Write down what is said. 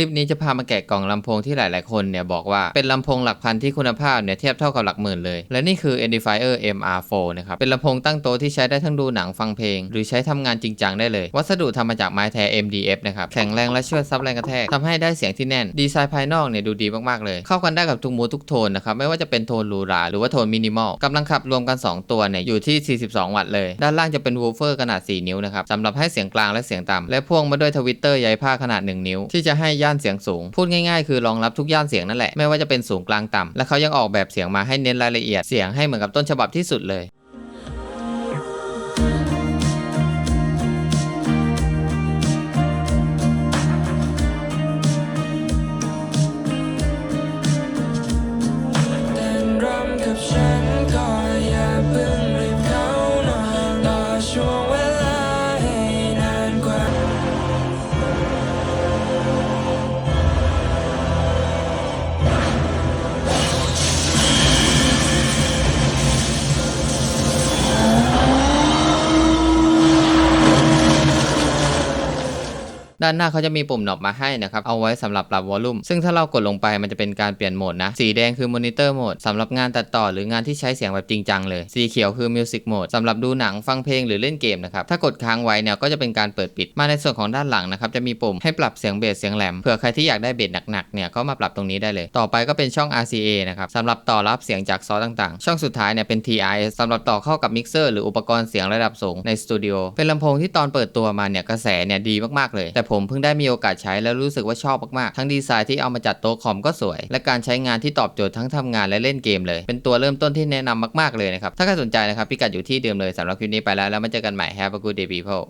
ลิปนี้จะพามาแกะกล่องลำโพงที่หลาย ๆ คนเนี่ยบอกว่าเป็นลำโพงหลักพันที่คุณภาพเนี่ยเทียบเท่ากับหลักหมื่นเลย และนี่คือ Edifier MR4 นะครับ เป็นลำโพงตั้งโต๊ะที่ใช้ได้ทั้งดูหนังฟังเพลง หรือใช้ทำงานจริงจังได้เลย วัสดุทำมาจากไม้แท้ MDF นะครับ แข็งแรงและช่วยซับแรงกระแทกทำให้ได้เสียงที่แน่น ดีไซน์ภายนอกเนี่ยดูดีมาก ๆ เลย เข้ากันได้กับทุกมูทุกโทนนะครับ ไม่ว่าจะเป็นโทนหรูหราหรือว่าโทนมินิมอลกำลังขับรวมกัน 2 ตัวเนี่ยอยู่ที่ 42 วัตต์เลย ด้านล่างจะเป็นวูฟเฟอร์ขนาด 4 นิ้วนะครับสำหรับให้เสียงกลางและเสียงต่ำและพ่วงมาด้วยทวิตเตอร์ใยผ้าขนาด 1 นิ้ว ที่จะให้ยานเสียงสูง พูดง่ายๆ คือรองรับทุกย่านเสียงนั่นแหละ ไม่ว่าจะเป็นสูงกลางต่ำและเขายังออกแบบเสียงมาให้เน้นรายละเอียดเสียงให้เหมือนกับต้นฉบับที่สุดเลย ด้านหน้าเขาจะมีปุ่มหนอบมาให้นะครับ เอาไว้สำหรับปรับวอลลุ่ม ซึ่งถ้าเรากดลงไปมันจะเป็นการเปลี่ยนโหมดนะ สีแดงคือมอนิเตอร์โหมดสำหรับงานตัดต่อหรืองานที่ใช้เสียงแบบจริงจังเลย สีเขียวคือมิวสิกโหมดสำหรับดูหนังฟังเพลงหรือเล่นเกมนะครับ ถ้ากดค้างไว้เนี่ยก็จะเป็นการเปิดปิด มาในส่วนของด้านหลังนะครับจะมีปุ่มให้ปรับเสียงเบสเสียงแหลม เผื่อใครที่อยากได้เบสหนักๆเนี่ยก็มาปรับตรงนี้ได้เลย ต่อไปก็เป็นช่อง RCA นะครับสำหรับต่อรับเสียงจากซอสต่างๆ ช่องสุดท้ายเนี่ยเป็น TIS สำหรับต่อเข้ากับมิกเซอร์หรืออุปกรณ์เสียงระดับสูงในสตูดิโอเป็นลำโพงที่ตอนเปิดตัวมาเนี่ยกระแสเนี่ยดีมากๆเลยแต่ผมเพิ่งได้มีโอกาสใช้แล้วรู้สึกว่าชอบมากๆ ทั้งดีไซน์ที่เอามาจัดโต๊ะคอมก็สวย และการใช้งานที่ตอบโจทย์ทั้งทำงานและเล่นเกมเลย เป็นตัวเริ่มต้นที่แนะนำมากๆเลยนะครับ ถ้าใครสนใจนะครับพิกัดอยู่ที่เดิมเลยสำหรับคลิปนี้ไปแล้วแล้วมาเจอกันใหม่ Have a good day people